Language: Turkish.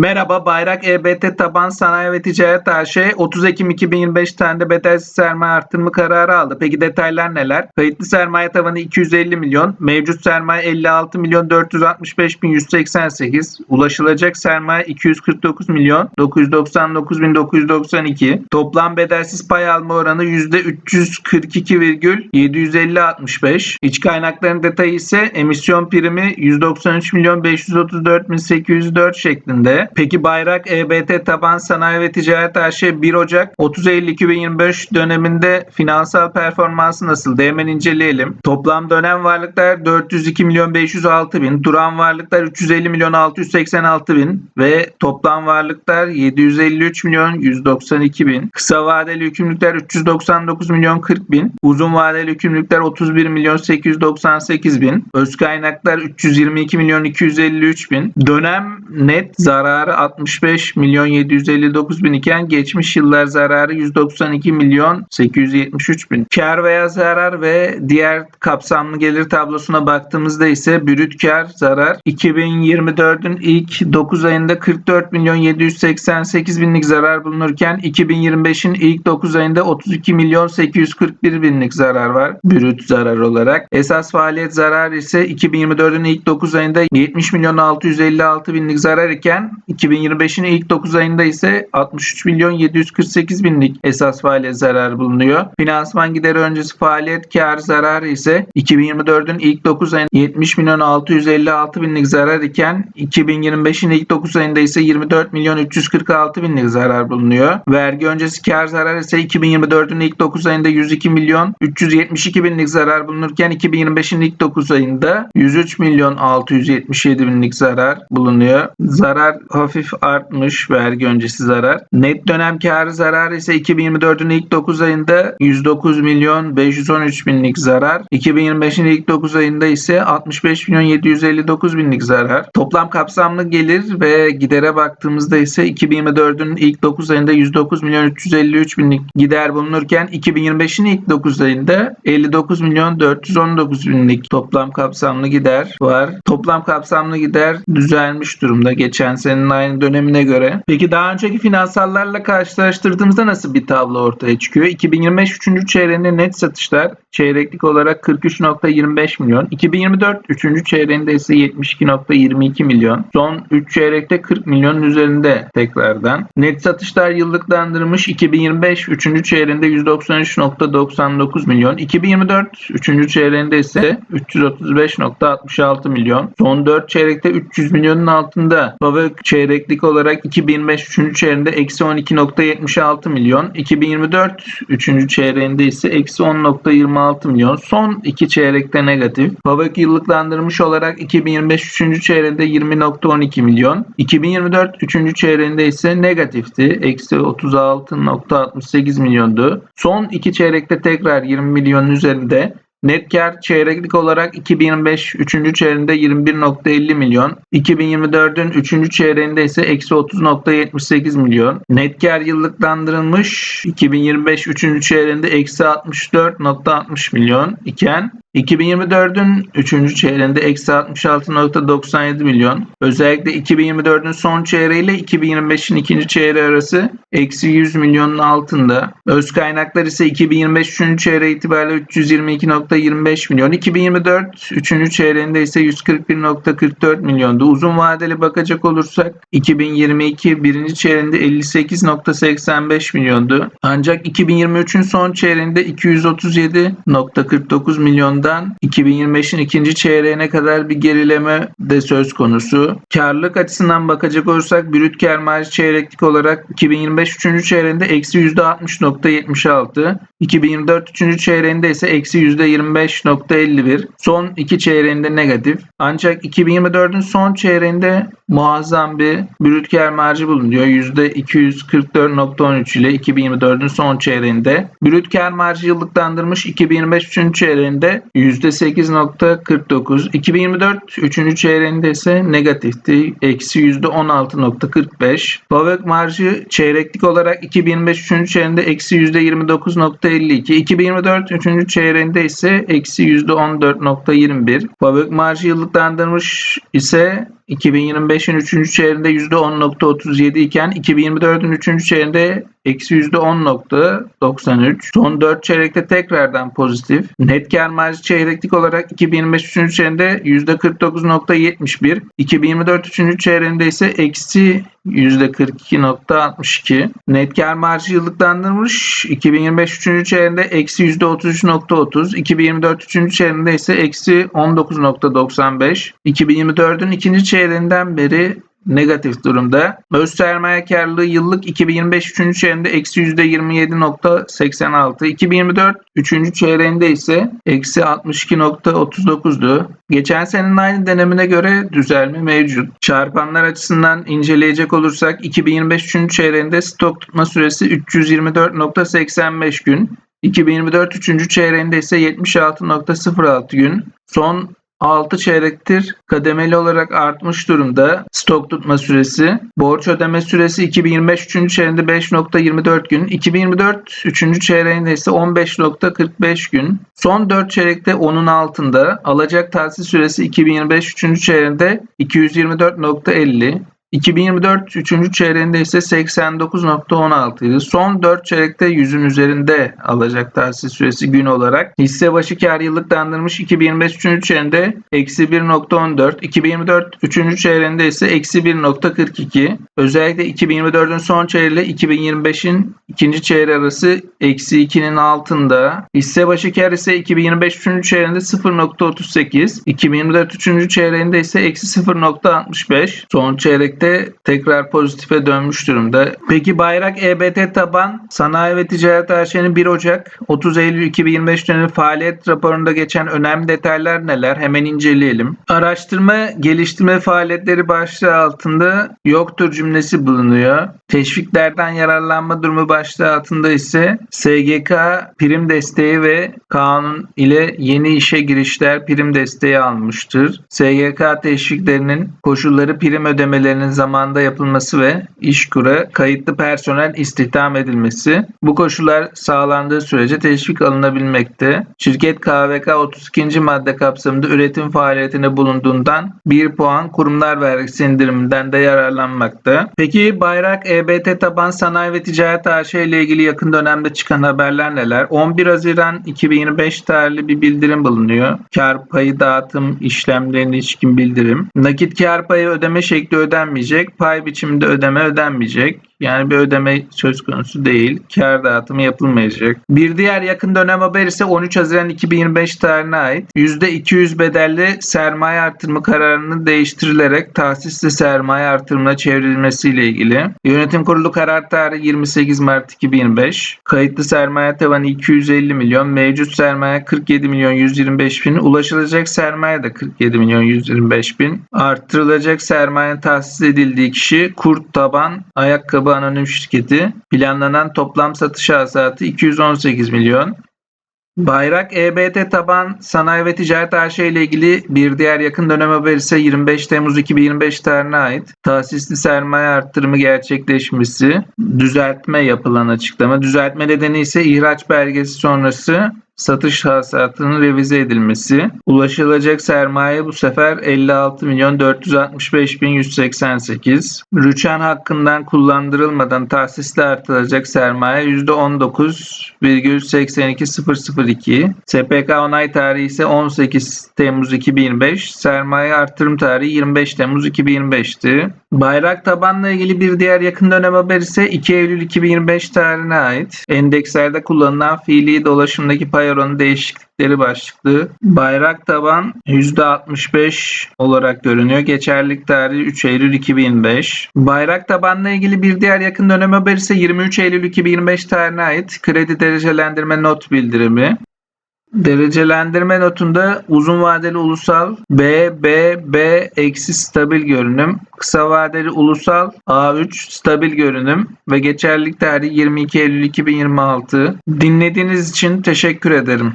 Merhaba, Bayrak EBT Taban Sanayi ve Ticaret AŞ 30 Ekim 2025 tarihinde bedelsiz sermaye artırımı kararı aldı. Peki detaylar neler? Kayıtlı sermaye tavanı 250 milyon, mevcut sermaye 56 milyon 465 bin 188, ulaşılacak sermaye 249 milyon 999 bin 992, toplam bedelsiz pay alma oranı %342,750-65. İç kaynakların detayı ise emisyon primi 193 milyon 534 bin 804 şeklinde. Peki Bayrak EBT Taban Sanayi ve Ticaret AŞ 1 Ocak 30 Eylül 2025 döneminde finansal performansı nasıldı? Hemen inceleyelim. Toplam dönem varlıklar 402 milyon 506 bin, duran varlıklar 350 milyon 686 bin ve toplam varlıklar 753 milyon 192 bin. Kısa vadeli yükümlülükler 399 milyon 40 bin, uzun vadeli yükümlülükler 31 milyon 898 bin, öz kaynaklar 322 milyon 253 bin, dönem net zararı 65 milyon 759 bin iken geçmiş yıllar zararı 192 milyon 873 bin. Kar veya zarar ve diğer kapsamlı gelir tablosuna baktığımızda ise brüt kar zarar 2024'ün ilk 9 ayında 44 milyon 788 binlik zarar bulunurken 2025'in ilk 9 ayında 32 milyon 841 binlik zarar var brüt zarar olarak. Esas faaliyet zararı ise 2024'ün ilk 9 ayında 70 milyon 656 binlik zarar iken 2025'in ilk 9 ayında ise 63 milyon 748 binlik esas faaliyet zararı bulunuyor. Finansman gideri öncesi faaliyet kar zararı ise 2024'ün ilk 9 ayında 70 milyon 656 binlik zarar iken 2025'in ilk 9 ayında ise 24 milyon 346 binlik zarar bulunuyor. Vergi öncesi kar zarar ise 2024'ün ilk 9 ayında 102 milyon 372 binlik zarar bulunurken 2025'in ilk 9 ayında 103 milyon 677 binlik zarar bulunuyor. Zarar hafif artmış vergi öncesi zarar. Net dönem karı zararı ise 2024'ün ilk 9 ayında 109 milyon 513 binlik zarar. 2025'in ilk 9 ayında ise 65 milyon 759 binlik zarar. Toplam kapsamlı gelir ve gidere baktığımızda ise 2024'ün ilk 9 ayında 109 milyon 353 binlik gider bulunurken 2025'in ilk 9 ayında 59 milyon 419 binlik toplam kapsamlı gider var. Toplam kapsamlı gider düzelmiş durumda geçen senenin aynı dönemine göre. Peki daha önceki finansallarla karşılaştırdığımızda nasıl bir tablo ortaya çıkıyor? 2025 3. çeyreğinde net satışlar çeyreklik olarak 43.25 milyon. 2024 3. çeyreğinde ise 72.22 milyon. Son 3 çeyrekte 40 milyonun üzerinde tekrardan. Net satışlar yıllıklandırılmış 2025 3. çeyreğinde 193.99 milyon. 2024 3. çeyreğinde ise 335.66 milyon. Son 4 çeyrekte 300 milyonun altında. Baba çeyreklik olarak 2025 3. çeyreğinde eksi 12.76 milyon. 2024 3. çeyreğinde ise eksi 10.26 milyon. Son 2 çeyrekte negatif. Babak yıllıklandırmış olarak 2025 3. çeyreğinde 20.12 milyon. 2024 3. çeyreğinde ise negatifti. Eksi 36.68 milyondu. Son 2 çeyrekte tekrar 20 milyonun üzerinde. Net kar çeyreklik olarak 2025 3. çeyreğinde 21.50 milyon, 2024'ün 3. çeyreğinde ise eksi 30.78 milyon. Net kar yıllıklandırılmış 2025 3. çeyreğinde eksi 64.60 milyon iken 2024'ün 3. çeyreğinde eksi 66.97 milyon. Özellikle 2024'ün son çeyreği ile 2025'in ikinci çeyreği arası eksi 100 milyonun altında. Öz kaynaklar ise 2025 3. çeyreği itibariyle 322.25 milyon. 2024 3. çeyreğinde ise 141.44 milyondu. Uzun vadeli bakacak olursak 2022 birinci çeyreğinde 58.85 milyondu. Ancak 2023'ün son çeyreğinde 237.49 milyon ardından 2025'in ikinci çeyreğine kadar bir gerileme de söz konusu. Karlılık açısından bakacak olursak brüt kar marjı çeyreklik olarak 2025 3. çeyreğinde eksi %60.76, 2024 3. çeyreğinde ise eksi %25.51, son iki çeyreğinde negatif. Ancak 2024'ün son çeyreğinde muazzam bir brüt kar marjı bulunuyor. %244.13 ile 2024'ün son çeyreğinde. Brüt kar marjı yıllıklandırmış 2025 3. çeyreğinde %8.49. 2024 3. çeyreğinde ise negatifti. Eksi %16.45. Pavek marjı çeyreklik olarak 2025 3. çeyreğinde eksi %29.52. 2024 3. çeyreğinde ise eksi %14.21. Pavek marjı yıllıklandırmış ise 2025'in 3. çeyreğinde %10.37 iken 2024'ün 3. çeyreğinde eksi %10.93. Son 4 çeyrekte tekrardan pozitif. Net kar marjı çeyreklik olarak 2025 3. çeyreğinde %49.71. 2024 3. çeyreğinde ise eksi %42.62. Net kar marjı yıllıklandırılmış. 2025 3. çeyreğinde eksi %33.30. 2024 3. çeyreğinde ise eksi 19.95. 2024'ün ikinci çeyreğinden beri negatif durumda. Öz sermaye karlılığı yıllık 2025 3. çeyreğinde eksi %27.86. 2024 3. çeyreğinde ise eksi 62.39'du. Geçen senenin aynı dönemine göre düzelme mevcut. Çarpanlar açısından inceleyecek olursak 2025 3. çeyreğinde stok tutma süresi 324.85 gün. 2024 3. çeyreğinde ise 76.06 gün. Son 6 çeyrektir kademeli olarak artmış durumda stok tutma süresi. Borç ödeme süresi 2025 3. çeyreğinde 5.24 gün. 2024 3. çeyreğinde ise 15.45 gün. Son 4 çeyrekte onun altında. Alacak tahsil süresi 2025 3. çeyreğinde 224.50. 2024 3. çeyreğinde ise 89.16 idi. Son 4 çeyrekte 100'ün üzerinde alacak tahsis süresi gün olarak. Hisse başı kar yıllıklandırmış 2025 3. çeyreğinde eksi 1.14. 2024 3. çeyreğinde ise eksi 1.42. Özellikle 2024'ün son çeyreğiyle 2025'in ikinci çeyreği arası eksi 2'nin altında. Hisse başı kar ise 2025 3. çeyreğinde 0.38. 2024 3. çeyreğinde ise eksi 0.65. Son çeyrekte tekrar pozitife dönmüş durumda. Peki Bayrak EBT taban Sanayi ve Ticaret AŞ'nin 1 Ocak 30 Eylül 2025 dönemi faaliyet raporunda geçen önemli detaylar neler? Hemen inceleyelim. Araştırma geliştirme faaliyetleri başlığı altında yoktur cümlesi bulunuyor. Teşviklerden yararlanma durumu başlığı altında ise SGK prim desteği ve kanun ile yeni işe girişler prim desteği almıştır. SGK teşviklerinin koşulları prim ödemelerinin zamanda yapılması ve işkura kayıtlı personel istihdam edilmesi. Bu koşullar sağlandığı sürece teşvik alınabilmekte. Şirket KVK 32. madde kapsamında üretim faaliyetine bulunduğundan 1 puan kurumlar vergisi indiriminden de yararlanmakta. Peki Bayrak EBT taban sanayi ve ticaret AŞ ile ilgili yakın dönemde çıkan haberler neler? 11 Haziran 2025 tarihli bir bildirim bulunuyor. Kar payı dağıtım işlemlerine ilişkin bildirim. Nakit kar payı ödeme şekli ödenmeyecek. Pay biçiminde ödeme ödenmeyecek. Yani bir ödeme söz konusu değil. Kar dağıtımı yapılmayacak. Bir diğer yakın dönem haber ise 13 Haziran 2025 tarihine ait. %200 bedelli sermaye artırımı kararının değiştirilerek tahsisli sermaye artırımına çevrilmesiyle ilgili. Yönetim kurulu karar tarihi 28 Mart 2025. Kayıtlı sermaye tavanı 250 milyon, mevcut sermaye 47 milyon 125 bin, ulaşılacak sermaye de 47 milyon 125 bin. Arttırılacak sermaye tahsis edildiği kişi Kurt Taban Ayakkabı Anonim Şirketi. Planlanan toplam satış hasılatı 218 milyon. Bayrak EBT taban sanayi ve ticaret AŞ ile ilgili bir diğer yakın dönem haberi ise 25 Temmuz 2025 tarihine ait. Tahsisli sermaye arttırımı gerçekleşmesi, düzeltme yapılan açıklama. Düzeltme nedeni ise ihraç belgesi sonrası satış hasatının revize edilmesi. Ulaşılacak sermaye bu sefer 56 milyon 465 bin 188. Rüçhan hakkından kullandırılmadan tahsisle artırılacak sermaye %19,82002. SPK onay tarihi ise 18 Temmuz 2025. Sermaye artırım tarihi 25 Temmuz 2025'ti. Bayrak tabanla ilgili bir diğer yakın dönem haber ise 2 Eylül 2025 tarihine ait. Endekslerde kullanılan fiili dolaşımdaki pay oranı değişiklikleri başlıklı. Bayrak taban %65 olarak görünüyor. Geçerlilik tarihi 3 Eylül 2025. Bayrak tabanla ilgili bir diğer yakın dönem haber ise 23 Eylül 2025 tarihine ait kredi derecelendirme not bildirimi. Derecelendirme notunda uzun vadeli ulusal B, B, B eksi stabil görünüm, kısa vadeli ulusal A3 stabil görünüm ve geçerlilik tarihi 22 Eylül 2026. Dinlediğiniz için teşekkür ederim.